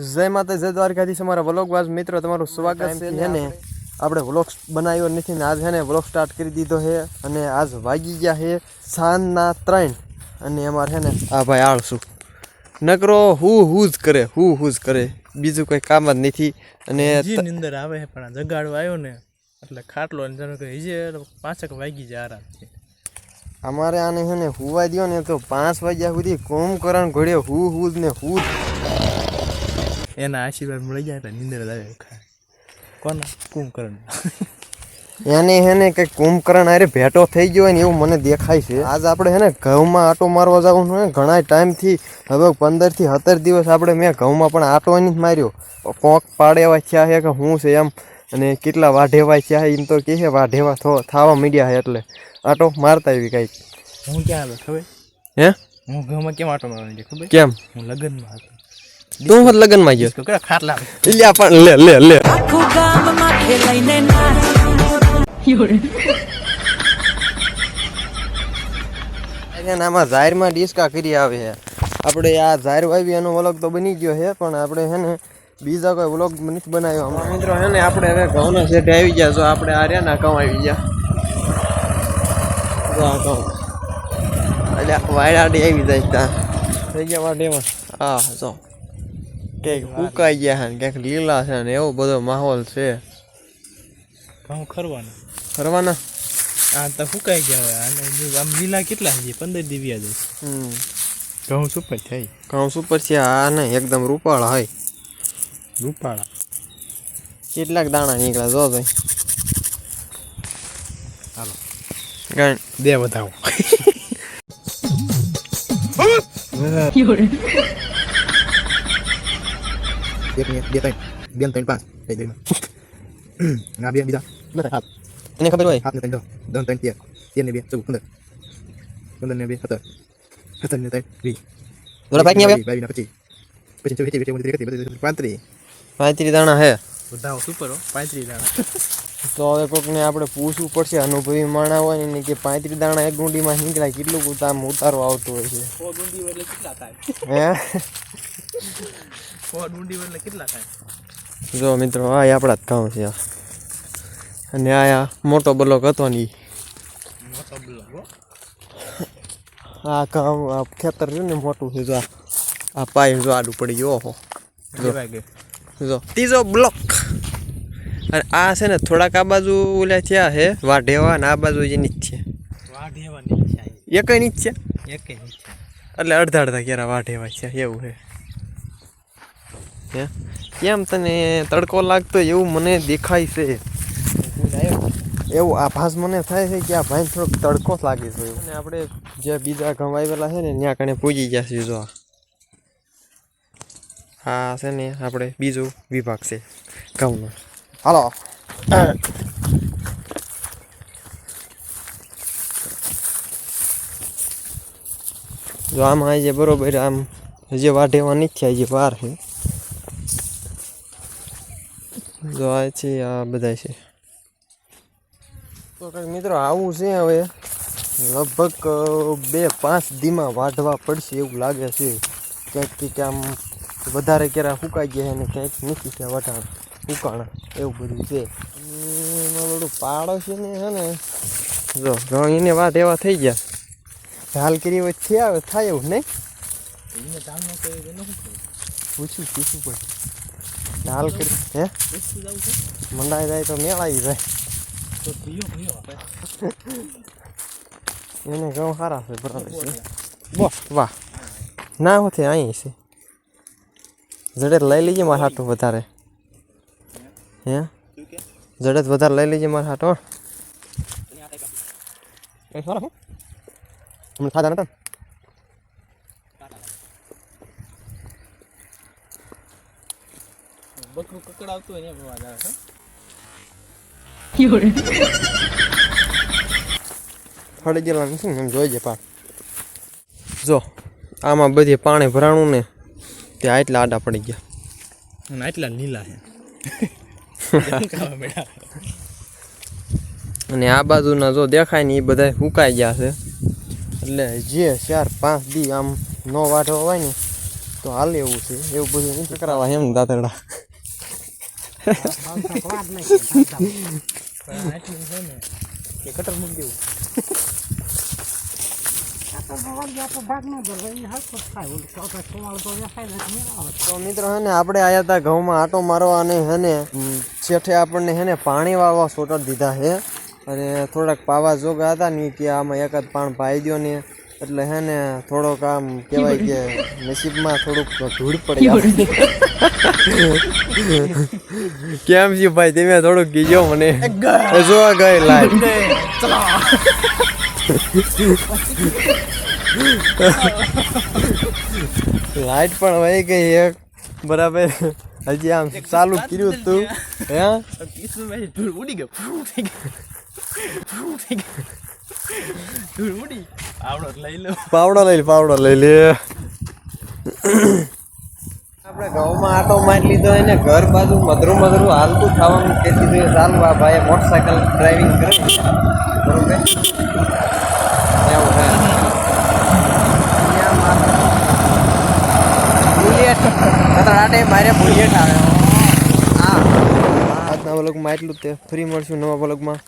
જય માતા જય દ્વારકાધીશ. અમારા વ્લોગવાજ મિત્રો તમારું સ્વાગત છે ને આપણે વ્લોગ બનાવ્યો નથી ને આજ ને વ્લોગ સ્ટાર્ટ કરી દીધો છે અને આજ વાગી ગયા છે સાંજના ત્રણ. અને અમારે છે ને આ ભાઈ આળસું નકરો હું હું જ કરે હું હું જ કરે. બીજું કોઈ કામ જ નથી. અને અંદર આવે છે પણ આ જગાડવા આવ્યો ને એટલે ખાટલો જાણે કે હજી પાંચક વાગી જાય આરામથી અમારે આને છે ને હુવા દો ને તો પાંચ વાગ્યા સુધી કુંભકરણ ઘોડે હું હું જ ને હું જ એના આશીર્વાદ મળી જાય એટલે નિંદર આવે ખા કોના? કુંભકરણ. એને હે ને કંઈક કુંભકરણ અરે ભેટો થઈ ગયો હોય ને એવું મને દેખાય છે. આજ આપણે હે ને ઘઉંમાં આટો મારવા જવું ને ઘણા ટાઈમથી હવે પંદરથી સત્તર દિવસ આપણે મેં ઘઉંમાં પણ આટો જ માર્યો. કોંક પાડેવા થયા છે કે શું છે એમ અને કેટલા વાઢેવા થયા એમ તો કહે છે વાઢેવા થો થવા મીડ્યા છે એટલે. આટો મારતા એવી કાંઈક. હું ક્યાં હતો ખબર? હે? હું ઘઉંમાં કેમ આટો મારવાની ખબર? કેમ? હું લગ્નમાં હતો. તું લગનમાં ગયો. કયા ખાટલા લ્યા પણ લે લે લે. આખું ગામ માથે લઈને નાચ. છે આમાં ઝાહેરમાં ડિસ્કા કરી આવે છે. આપણે આ ઝાહેર વાવી એનો વ્લોગ તો બની ગયો છે પણ આપણે છે ને બીજા કોઈ વ્લોગ નથી બનાવ્યો અમારા મિત્રો છે ને આપણે હવે ઘઉંના શેઠે આવી ગયા જો આપણે આ રહ્યા ના ઘઉં આવી ગયા. ઘઉં. એટલે વાયડાડી આવી જાય ત્યાં. થઈ ગયા વાડેમાં હા જો. ક્યાંક ઉકાઈ ગયા છે ને ક્યાંક લીલા છે ને એવો બધો માહોલ છે. ઘઉં ખરવાના ફરવાના. આ તો ફૂકાઈ ગયા હોય? આને આમ લીલા કેટલા છે પંદર દિવ્યા હમ. ઘઉં સુપર છે ઘઉં સુપર છે આ ને એકદમ રૂપાળા હોય. રૂપાળા. કેટલાક દાણા નીકળ્યા જો ભાઈ. હાલો. ગાણ બે વધાવો. બે ત્રણ બે ત્રણ બે ને ત્રણ પાંચ થઈ ગયું ના બે બીજા નથી હાથ એને ખબર હોય હાથ ને ત્રણ દસ દસ ત્રણ તેર તેર ને બે ચૌદ પંદર પંદર ને બે સત્તર સત્તર ને ત્રણ વીસ બાઈક નહીં આવે બાવીસ ના પચીસ પછી ચોવીસ એકવીસ ઓગણત્રીસ ત્રીસ બત્રીસ પાંત્રીસ પાંત્રીસ દાણા હે વધાવો સુપર હો પાંત્રીસ દાણા તો હવે કોકને આપણે પૂછવું પડશે અનુભવી માણા હોય ને કે પાંત્રીસ દાણા એક ગુંડીમાં નીકળાય કેટલું ઉતામ ઉતારો આવતો હોય છે હે સો ડુંડી એટલે કેટલા થાય? જો મિત્રો આ આપણા જ કામ છે. આ. અને આ મોટો બ્લોક હતો ને. મોટો બ્લોક આ કામ આ ખેતર છે ને મોટું છે જો આ. પાય જો આડું પડી ગયો ઓહો. ગયો જો. ત્રીજો બ્લોક. અને આ છે ને થોડાક આ બાજુ ઓલા થયા છે વાઢેવા ને આ બાજુ જ છે. વાઢેવા નીચ છે. એક નીચ છે? એકે નહીં થાય એટલે અડધા અડધા ક્યારે વાઢેવા છે એવું છે. હે? કેમ તને તડકો લાગતો એવું મને દેખાય છે? એવું આભાસ મને થાય છે કે આ ભાઈ થોડોક તડકો જ લાગે છે અને આપણે જે બીજા આવેલા છે ને ત્યાં કણે પૂજી ગયા છે જો આ. આ છે ને આપણે બીજો વિભાગ છે ઘઉંનો હાલો. જો આમાં આજે બરોબર આમ હજી વાઢેવા નથી થયા હજી વાર છે જો આ છે આ બધા છે. તો કંઈક મિત્રો આવું છે હવે. લગભગ બે પાંચ દીમાં વાઢવા પડશે એવું લાગે છે. ક્યાંક કંઈક આમ વધારે ક્યારે સુકાઈ ગયા અને ને ક્યાંક નથી ત્યાં વટાણ સુકાણા એવું બધું છે. બધું પાડો છે ને હે ને જો ઘઉં એને વાટ એવા થઈ ગયા. હાલ કરી વચ્ચે આવે થાય એવું નહીં. પૂછ્યું પૂછવું પડે હાલ કરી હે મંડાઈ જાય તો મેળાઈ જાય એને ઘઉં સારા છે બરાબર છે બસ વાહ ના હોતે અહીં છે જડે લઈ લીજે મારા હાટું વધારે હે જડે વધારે લઈ લીજે મારા હાટો હમણાં ખાધા નતા બકરું કકડાવતું હોય ને અવાજ આવે છે? ફળી ગયેલા નથી ને એમ જોઈજે પા જો આમાં બધી પાણી ભરાણું ને તે આટલા આડા પડી ગયા. અને આટલા લીલા છે. અને આ બાજુના જો દેખાય ને એ બધા સુકાઈ ગયા છે. એટલે જે ચાર પાંચ દી આમ નો વાઢો હોય ને તો હાલ એવું છે. એવું બધું નહીં કરાવવા એમ દાતરડા તો મિત્રો હે ને, આપણે આયા હતા ઘઉંમાં આટો મારવા અને હે શેઠે આપણને હે ને પાણી વાળવા સોટર દીધા છે અને થોડાક પાવા જોગા હતા ને કે આમાં એકાદ પાણ પાઈ દ્યો ને. એટલે હે ને થોડોક આમ કહેવાય કે નસીબમાં થોડુંક ધૂળ પડી. કેમ છે ભાઈ? તમે થોડુંક કીજો મને. જોવા ગઈ લાઈટ લાઈટ પણ વહી ગઈ એક બરાબર. હજી આમ ચાલુ કર્યું તું. હે? ઉડી ગયો. લઈ લો. પાવડો લઈ લે પાવડો લઈ લે. આપણે ઘઉંમાં આટો મારી લીધો એને ઘર બાજુ મધરું મધરું હાલતું ખાવાનું તેથી તો ચાલુ આ ભાઈ મોટરસાયકલ ડ્રાઇવિંગ કરે બરોબર? બુલેટ આટે મારે બુલેટ આવ્યો હા. આજના એટલું તે. ફરી મળશું નવા વ્લોગમાં.